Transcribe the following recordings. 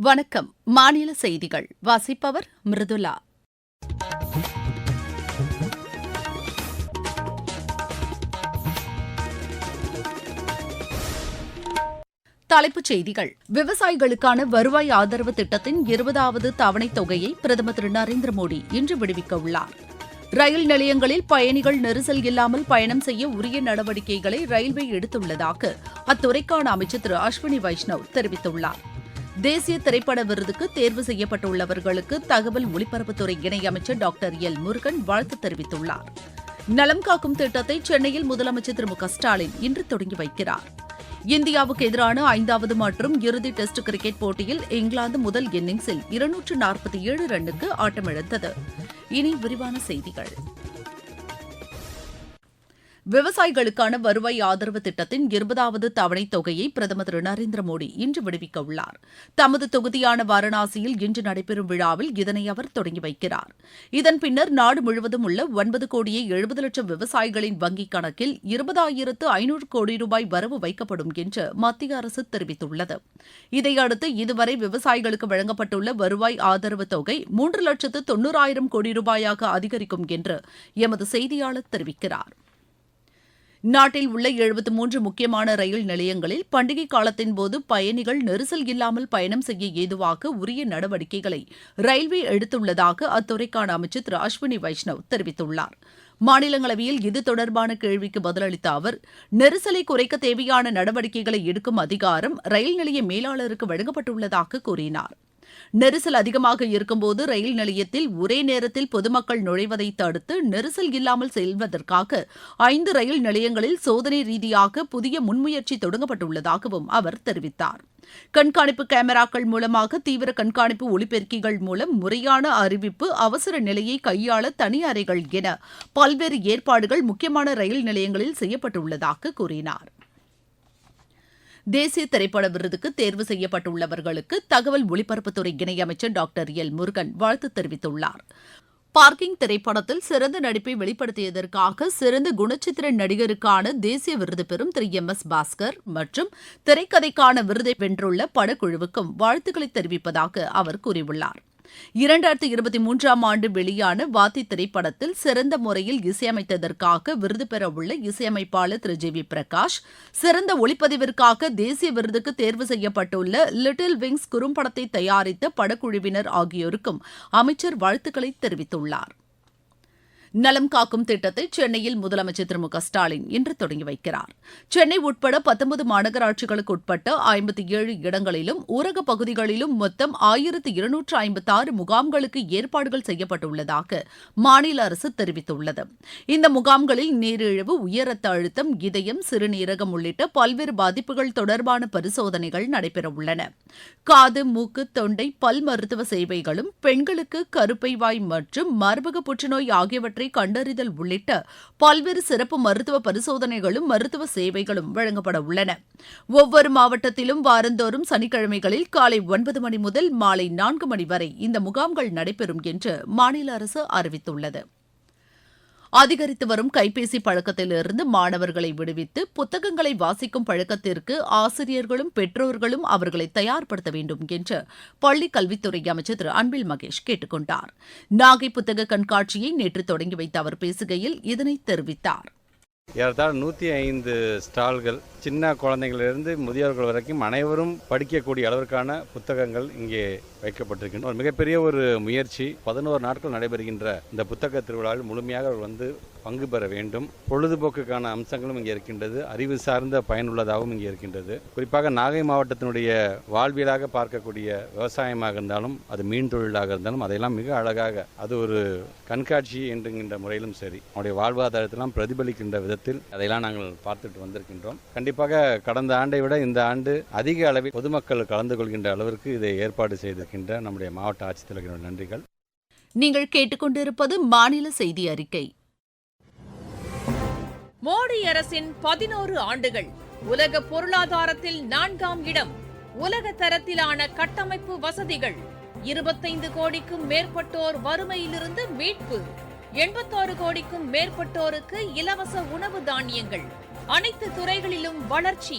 வணக்கம். மாநில செய்திகள். வாசிப்பவர் மிருதுலா. தலைப்புச் செய்திகள். விவசாயிகளுக்கான வருவாய் ஆதரவு திட்டத்தின் இருபதாவது தவணைத் தொகையை பிரதமர் திரு நரேந்திர மோடி இன்று விடுவிக்க உள்ளார். ரயில் நிலையங்களில் பயணிகள் நெரிசல் இல்லாமல் பயணம் செய்ய உரிய நடவடிக்கைகளை ரயில்வே எடுத்துள்ளதாக அத்துறைக்கான அமைச்சர் திரு அஸ்வினி வைஷ்ணவ் தெரிவித்துள்ளார். தேசிய திரைப்பட விருதுக்கு தேர்வு செய்யப்பட்டுள்ளவர்களுக்கு தகவல் ஒலிபரப்புத்துறை இணையமைச்சர் டாக்டர் எல் முருகன் வாழ்த்து தெரிவித்துள்ளார். நலம் காக்கும் திட்டத்தை சென்னையில் முதலமைச்சர் திரு மு ஸ்டாலின் இன்று தொடங்கி வைக்கிறார். இந்தியாவுக்கு எதிரான ஐந்தாவது மற்றும் இறுதி டெஸ்ட் கிரிக்கெட் போட்டியில் இங்கிலாந்து முதல் இன்னிங்ஸில் இருநூற்று நாற்பத்தி ஏழு ரன்னுக்கு ஆட்டமிழந்தது. இனி விரிவான செய்திகள். விவசாயிகளுக்கான வருவாய் ஆதரவு திட்டத்தின் இருபதாவது தவணைத் தொகையை பிரதமர் திரு நரேந்திர மோடி இன்று விடுவிக்க உள்ளார் தமது தொகுதியான வாரணாசியில் இன்று நடைபெறும் விழாவில் இதனை அவர் தொடங்கி வைக்கிறார். இதன் பின்னர் நாடு முழுவதும் உள்ள ஒன்பது கோடியே எழுபது லட்சம் விவசாயிகளின் வங்கிக் கணக்கில் இருபதாயிரத்து ஐநூறு கோடி ரூபாய் வரவு வைக்கப்படும் என்று மத்திய அரசு தெரிவித்துள்ளது. இதையடுத்து இதுவரை விவசாயிகளுக்கு வழங்கப்பட்டுள்ள வருவாய் ஆதரவு தொகை மூன்று லட்சத்து தொன்னூறாயிரம் கோடி ரூபாயாக அதிகரிக்கும் என்று எமது செய்தியாளர் தெரிவிக்கிறார். நாட்டில் உள்ள எழுபத்து மூன்று முக்கியமான ரயில் நிலையங்களில் பண்டிகை காலத்தின் போது பயணிகள் நெரிசல் இல்லாமல் பயணம் செய்ய ஏதுவாக உரிய நடவடிக்கைகளை ரயில்வே எடுத்துள்ளதாக அத்துறைக்கான அமைச்சர் திரு அஸ்வினி வைஷ்ணவ் தெரிவித்துள்ளார். மாநிலங்களவையில் இது தொடர்பான கேள்விக்கு பதிலளித்த அவர் நெரிசலை குறைக்க தேவையான நடவடிக்கைகளை எடுக்கும் அதிகாரம் ரயில் நிலைய மேலாளருக்கு வழங்கப்பட்டுள்ளதாக கூறினார். நெரிசல் அதிகமாக இருக்கும்போது ரயில் நிலையத்தில் ஒரே நேரத்தில் பொதுமக்கள் நுழைவதை தடுத்து நெரிசல் இல்லாமல் செல்வதற்காக ஐந்து ரயில் நிலையங்களில் சோதனை ரீதியாக புதிய முன்முயற்சி தொடங்கப்பட்டுள்ளதாகவும் அவர் தெரிவித்தார். கண்காணிப்பு கேமராக்கள் மூலமாக தீவிர கண்காணிப்பு ஒலிபெருக்கிகள் மூலம் முறையான அறிவிப்பு அவசர நிலையை கையாள தனி அறைகள் என பல்வேறு ஏற்பாடுகள் முக்கியமான ரயில் நிலையங்களில் செய்யப்பட்டுள்ளதாக கூறினார். தேசிய திரைப்பட விருதுக்கு தேர்வு செய்யப்பட்டுள்ளவர்களுக்கு தகவல் ஒலிபரப்புத்துறை இணையமைச்சர் டாக்டர் எல் முருகன் வாழ்த்து தெரிவித்துள்ளார். பார்க்கிங் திரைப்படத்தில் சிறந்த நடிப்பை வெளிப்படுத்தியதற்காக சிறந்த குணச்சித்திர நடிகருக்கான தேசிய விருது பெறும் திரு எம் எஸ் பாஸ்கர் மற்றும் திரைக்கதைக்கான விருதை வென்றுள்ள படக்குழுவுக்கும் வாழ்த்துக்களை தெரிவிப்பதாக அவர் கூறியுள்ளார். இரண்டாயிரத்தி இருபத்தி மூன்றாம் ஆண்டு வெளியான வாத்தி திரைப்படத்தில் சிறந்த முறையில் இசையமைத்ததற்காக விருது பெறவுள்ள இசையமைப்பாளர் திரு ஜி வி பிரகாஷ் சிறந்த ஒளிப்பதிவிற்காக தேசிய விருதுக்கு தேர்வு செய்யப்பட்டுள்ள லிட்டில் விங்ஸ் குறும்படத்தை தயாரித்த படக்குழுவினர் ஆகியோருக்கும் அமைச்சர் வாழ்த்துக்களை தெரிவித்துள்ளார். நலம் காக்கும் திட்டத்தை சென்னையில் முதலமைச்சர் திரு மு க ஸ்டாலின் இன்று தொடங்கி வைக்கிறார். சென்னை உட்பட பத்தொன்பது மாநகராட்சிகளுக்கு உட்பட்ட ஐம்பத்தி ஏழு இடங்களிலும் ஊரக பகுதிகளிலும் மொத்தம் ஆயிரத்து இருநூற்று ஐம்பத்தி ஆறு முகாம்களுக்கு ஏற்பாடுகள் செய்யப்பட்டுள்ளதாக மாநில அரசு தெரிவித்துள்ளது. இந்த முகாம்களில் நீரிழிவு உயரத்த அழுத்தம் இதயம் சிறுநீரகம் உள்ளிட்ட பல்வேறு பாதிப்புகள் தொடர்பான பரிசோதனைகள் நடைபெறவுள்ளன காது மூக்கு தொண்டை பல் மருத்துவ சேவைகளும் பெண்களுக்கு கருப்பை வாய் மற்றும் மார்பக புற்றுநோய் ஆகியவற்றை கண்டறிதல் உள்ளிட்ட பல்வேறு சிறப்பு மருத்துவ பரிசோதனைகளும் மருத்துவ சேவைகளும் வழங்கப்பட உள்ளன. ஒவ்வொரு மாவட்டத்திலும் வாரந்தோறும் சனிக்கிழமைகளில் காலை ஒன்பது மணி முதல் மாலை நான்கு மணி வரை இந்த முகாம்கள் நடைபெறும் என்று மாநில அரசு அறிவித்துள்ளது. அதிகரித்து வரும் கைபேசி பழக்கத்திலிருந்து மாணவர்களை விடுவித்து புத்தகங்களை வாசிக்கும் பழக்கத்திற்கு ஆசிரியர்களும் பெற்றோர்களும் அவர்களை தயார்படுத்த வேண்டும் என்று பள்ளிக் கல்வித்துறை அமைச்சர் திரு அன்பில் மகேஷ் கேட்டுக் கொண்டார் நாகை புத்தக கண்காட்சியை நேற்று தொடங்கி வைத்த அவர் பேசுகையில் இதனை தெரிவித்தார். ஏறத்தாழ நூற்றி ஐந்து ஸ்டால்கள் சின்ன குழந்தைகளிலிருந்து முதியோர்கள் வரைக்கும் அனைவரும் படிக்கக்கூடிய அளவிற்கான புத்தகங்கள் இங்கே வைக்கப்பட்டிருக்கின்ற ஒரு மிகப்பெரிய ஒரு முயற்சி. பதினோரு நாட்கள் நடைபெறுகின்ற இந்த புத்தக திருவிழாவில் முழுமையாக வந்து பங்கு பெற வேண்டும். பொழுதுபோக்குக்கான அம்சங்களும் இங்கே இருக்கின்றது. அறிவு சார்ந்த பயனுள்ளதாகவும் இங்கே இருக்கின்றது. குறிப்பாக நாகை மாவட்டத்தினுடைய வாழ்வியலாக பார்க்கக்கூடிய விவசாயமாக இருந்தாலும் அது மீன் தொழிலாக இருந்தாலும் அதையெல்லாம் மிக அழகாக அது ஒரு கண்காட்சி என்கின்ற முறையிலும் சரி அவருடைய வாழ்வாதாரத்தெல்லாம் பிரதிபலிக்கின்ற விதத்தில் அதையெல்லாம் நாங்கள் பார்த்துட்டு வந்திருக்கின்றோம். கண்டிப்பாக கடந்த ஆண்டை விட இந்த ஆண்டு அதிக அளவில் பொதுமக்கள் கலந்து கொள்கின்ற அளவிற்கு இதை ஏற்பாடு செய்திருக்கின்ற நம்முடைய மாவட்ட ஆட்சித்தலைவர்கள் நன்றிகள். நீங்கள் கேட்டுக்கொண்டிருப்பது மாநில செய்தி அறிக்கை. மோடி அரசின் பதினோரு ஆண்டுகள் உலக பொருளாதாரத்தில் நான்காம் இடம் உலக தரத்திலான கட்டமைப்பு வசதிகள் இருபத்தைந்து கோடிக்கும் மேற்பட்டோர் வறுமையிலிருந்து மீட்பு எண்பத்தாறு கோடிக்கும் மேற்பட்டோருக்கு இலவச உணவு தானியங்கள் அனைத்து துறைகளிலும் வளர்ச்சி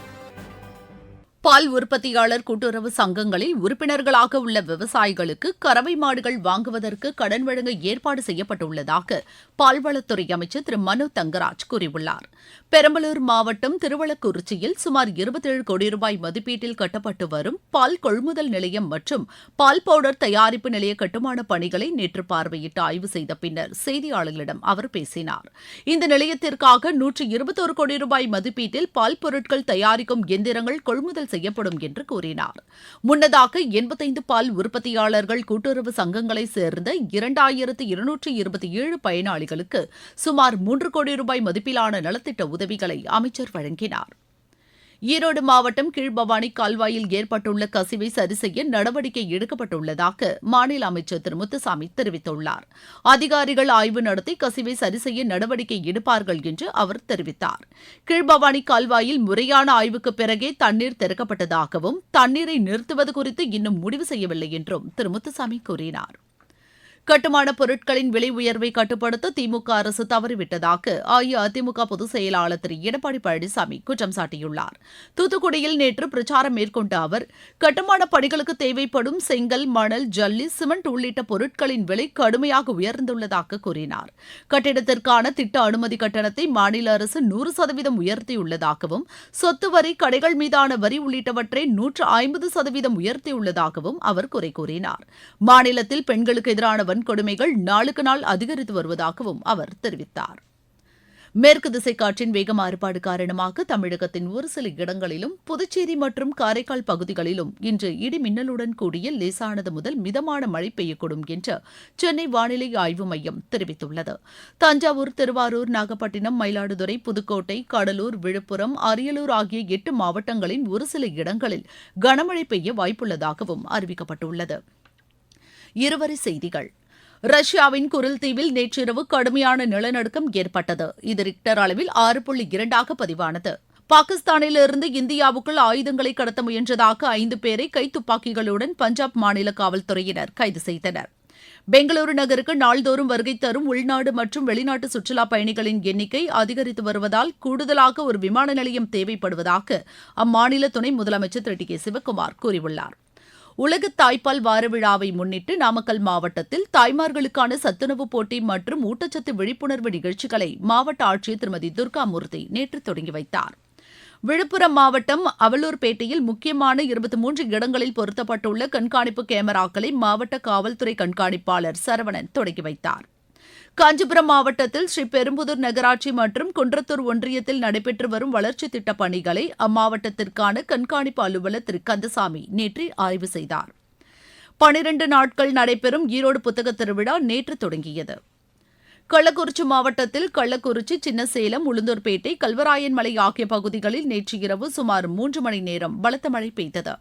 பால் உற்பத்தியாளர் கூட்டுறவு சங்கங்களில் உறுப்பினர்களாக உள்ள விவசாயிகளுக்கு கறவை மாடுகள் வாங்குவதற்கு கடன் வழங்க ஏற்பாடு செய்யப்பட்டுள்ளதாக பால்வளத்துறை அமைச்சர் திரு. மனு தங்கராஜ் கூறியுள்ளார். பெரம்பலூர் மாவட்டம் திருவள்ளக்குறிச்சியில் சுமார் இருபத்தேழு கோடி ரூபாய் மதிப்பீட்டில் கட்டப்பட்டு வரும் பால் கொள்முதல் நிலையம் மற்றும் பால் பவுடர் தயாரிப்பு நிலைய கட்டுமான பணிகளை நேற்று பார்வையிட்டு ஆய்வு செய்த பின்னர் செய்தியாளர்களிடம் அவர் பேசினார். இந்த நிலையத்திற்காக நூற்று இருபத்தோரு கோடி ரூபாய் மதிப்பீட்டில் பால் பொருட்கள் தயாரிக்கும் எந்திரங்கள் கொள்முதல் செய்யப்படும் என்று கூறினார். முன்னதாக எண்பத்தைந்து பால் உற்பத்தியாளர்கள் கூட்டுறவு சங்கங்களை சேர்ந்த இரண்டாயிரத்து இருநூற்று இருபத்தி ஏழு பயனாளிகளுக்கு சுமார் மூன்று கோடி ரூபாய் மதிப்பிலான நலத்திட்ட உதவிகளை அமைச்சர் வழங்கினார். ஈரோடு மாவட்டம் கீழ்பவானி கால்வாயில் ஏற்பட்டுள்ள கசிவை சரிசெய்ய நடவடிக்கை எடுக்கப்பட்டுள்ளதாக மாநில அமைச்சர் திரு முத்துசாமி தெரிவித்துள்ளார். அதிகாரிகள் ஆய்வு நடத்தி கசிவை சரிசெய்ய நடவடிக்கை எடுப்பார்கள் என்று அவர் தெரிவித்தார். கீழ்பவானி கால்வாயில் முறையான ஆய்வுக்கு பிறகே தண்ணீர் திறக்கப்பட்டதாகவும் தண்ணீரை நிறுத்துவது குறித்து இன்னும் முடிவு செய்யவில்லை என்றும் திரு முத்துசாமி கூறினார். கட்டுமான பொருட்களின் விலை உயர்வை கட்டுப்படுத்த திமுக அரசு தவறிவிட்டதாக அஇஅதிமுக பொதுச் செயலாளர் திரு எடப்பாடி பழனிசாமி குற்றம் சாட்டியுள்ளார். தூத்துக்குடியில் நேற்று பிரச்சாரம் மேற்கொண்ட அவர் கட்டுமான பணிகளுக்கு தேவைப்படும் செங்கல் மணல் ஜல்லி சிமெண்ட் உள்ளிட்ட பொருட்களின் விலை கடுமையாக உயர்ந்துள்ளதாக கூறினார். கட்டிடத்திற்கான திட்ட அனுமதி கட்டணத்தை மாநில அரசு நூறு சதவீதம் உயர்த்தியுள்ளதாகவும் சொத்து வரி கடைகள் மீதான வரி உள்ளிட்டவற்றை நூற்று ஐம்பது சதவீதம் உயர்த்தியுள்ளதாகவும் அவர் குறை கூறினார். மாநிலத்தில் பெண்களுக்கு எதிரான வன்கொடுமைகள் நாளுக்கு நாள் அதிகரித்து வருவதாகவும் அவர் தெரிவித்தார். மேற்கு திசை காற்றின் வேக மாறுபாடு காரணமாக தமிழகத்தின் ஒரு சில இடங்களிலும் புதுச்சேரி மற்றும் காரைக்கால் பகுதிகளிலும் இன்று இடி மின்னலுடன் கூடிய லேசானது முதல் மிதமான மழை பெய்யக்கூடும் என்று சென்னை வானிலை ஆய்வு மையம் தெரிவித்துள்ளது. தஞ்சாவூர் திருவாரூர் நாகப்பட்டினம் மயிலாடுதுறை புதுக்கோட்டை கடலூர் விழுப்புரம் அரியலூர் ஆகிய எட்டு மாவட்டங்களின் ஒரு சில இடங்களில் கனமழை பெய்ய வாய்ப்புள்ளதாகவும் அறிவிக்கப்பட்டுள்ளது. இருவரி செய்திகள். ரஷ்யாவின் குரில் தீவில் நேற்றிரவு கடுமையான நிலநடுக்கம் ஏற்பட்டது. இது ரிக்டர் அளவில் ஆறு புள்ளி இரண்டாக பதிவானது. பாகிஸ்தானிலிருந்து இந்தியாவுக்குள் ஆயுதங்களை கடத்த முயன்றதாக ஐந்து பேரை கைத்துப்பாக்கிகளுடன் பஞ்சாப் மாநில காவல்துறையினர் கைது செய்தனர். பெங்களூரு நகருக்கு நாள்தோறும் வருகை தரும் உள்நாடு மற்றும் வெளிநாட்டு சுற்றுலா பயணிகளின் எண்ணிக்கை அதிகரித்து வருவதால் கூடுதலாக ஒரு விமான நிலையம் தேவைப்படுவதாக அம்மாநில துணை முதலமைச்சர் திரு டி கே சிவக்குமார் கூறியுள்ளார். உலக தாய்ப்பால் வார விழாவை முன்னிட்டு நாமக்கல் மாவட்டத்தில் தாய்மார்களுக்கான சத்துணவு போட்டி மற்றும் ஊட்டச்சத்து விழிப்புணர்வு நிகழ்ச்சிகளை மாவட்ட ஆட்சியர் திருமதி துர்காமூர்த்தி நேற்று தொடங்கி வைத்தார். விழுப்புரம் மாவட்டம் அவலூர்பேட்டையில் முக்கியமான இருபத்தி மூன்று இடங்களில் பொருத்தப்பட்டுள்ள கண்காணிப்பு கேமராக்களை மாவட்ட காவல்துறை கண்காணிப்பாளர் சரவணன் தொடங்கி வைத்தார். காஞ்சிபுரம் மாவட்டத்தில் ஸ்ரீ பெரும்புதூர் நகராட்சி மற்றும் குன்றத்தூர் ஒன்றியத்தில் நடைபெற்று வரும் வளர்ச்சித் திட்டப் பணிகளை அம்மாவட்டத்திற்கான கண்காணிப்பு அலுவலர் திரு. கந்தசாமி நேற்று ஆய்வு செய்தார். பனிரண்டு நாட்கள் நடைபெறும் ஈரோடு புத்தக திருவிழா நேற்று தொடங்கியது. கள்ளக்குறிச்சி மாவட்டத்தில் கள்ளக்குறிச்சி சின்னசேலம் உளுந்தூர்பேட்டை கல்வராயன்மலை ஆகிய பகுதிகளில் நேற்று இரவு சுமார் மூன்று மணி நேரம் பலத்த மழை பெய்தது.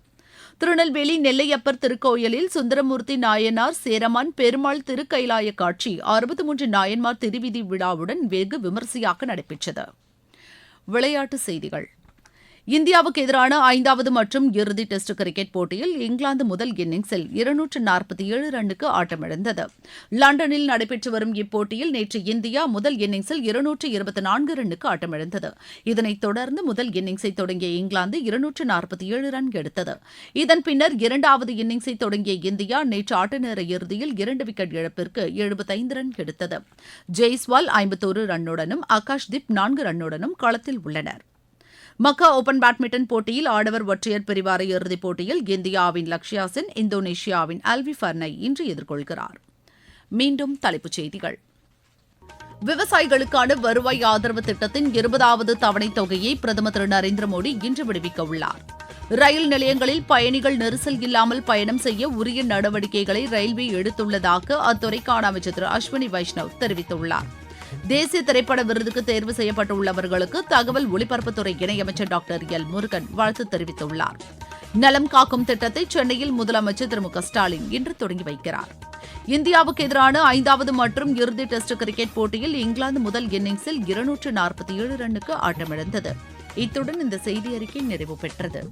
திருநெல்வேலி நெல்லையப்பர் திருக்கோயிலில் சுந்தரமூர்த்தி நாயனார் சேரமான் பெருமாள் திருக்கைலாய காட்சி அறுபத்தி மூன்று நாயன்மார் திருவிதி விழாவுடன் வெகு விமரிசையாக நடைபெற்றது. விளையாட்டுச் செய்திகள். இந்தியாவுக்கு எதிரான ஐந்தாவது மற்றும் இறுதி டெஸ்ட் கிரிக்கெட் போட்டியில் இங்கிலாந்து முதல் இன்னிங்ஸில் இருநூற்று நாற்பத்தி ஏழு ரன்னுக்கு ஆட்டமிழந்தது. லண்டனில் நடைபெற்று வரும் இப்போட்டியில் நேற்று இந்தியா முதல் இன்னிங்ஸில் இருநூற்று இருபத்தி நான்கு ரன்னுக்கு ஆட்டமிழந்தது. இதனைத் தொடர்ந்து முதல் இன்னிங்ஸை தொடங்கிய இங்கிலாந்து இருநூற்று நாற்பத்தி ஏழு ரன் எடுத்தது. இதன் பின்னர் இரண்டாவது இன்னிங்ஸை தொடங்கிய இந்தியா நேற்று ஆட்ட நேர இறுதியில் இரண்டு விக்கெட் இழப்பிற்கு எழுபத்தைந்து ரன் எடுத்தது. ஜெய்ஸ்வால் ஐம்பத்தோரு ரன்னுடனும் ஆகாஷ்தீப் நான்கு ரன்னுடனும் களத்தில் உள்ளனர். மக்கா ஓபன் பேட்மிண்டன் போட்டியில் ஆடவர் ஒற்றையர் பிரிவார இறுதிப் போட்டியில் இந்தியாவின் லக்ஷயா சென் இந்தோனேஷியாவின் அல்வி ஃபர்னை இன்று எதிர்கொள்கிறார். மீண்டும் தலைப்புச் செய்திகள். விவசாயிகளுக்கான வருவாய் ஆதரவு திட்டத்தின் இருபதாவது தவணைத் தொகையை பிரதமர் திரு நரேந்திர மோடி இன்று விடுவிக்க உள்ளார். ரயில் நிலையங்களில் பயணிகள் நெரிசல் இல்லாமல் பயணம் செய்ய உரிய நடவடிக்கைகளை ரயில்வே எடுத்துள்ளதாக அத்துறைக்கான அமைச்சர் திரு அஸ்வினி வைஷ்ணவ் தெரிவித்துள்ளார். தேசிய திரைப்பட விருதுக்கு தேர்வு செய்யப்பட்டுள்ளவர்களுக்கு தகவல் ஒலிபரப்புத்துறை இணையமைச்சர் டாக்டர் எல் முருகன் வாழ்த்து தெரிவித்துள்ளார். நலம் காக்கும் திட்டத்தை சென்னையில் முதலமைச்சர் திரு மு க ஸ்டாலின் இன்று தொடங்கி வைக்கிறார். இந்தியாவுக்கு எதிரான ஐந்தாவது மற்றும் இறுதி டெஸ்ட் கிரிக்கெட் போட்டியில் இங்கிலாந்து முதல் இன்னிங்ஸில் இருநூற்று நாற்பத்தி ஏழு ரன்னுக்கு ஆட்டமிழந்தது. இத்துடன் இந்த செய்தி அறிக்கை நிறைவு பெற்றது.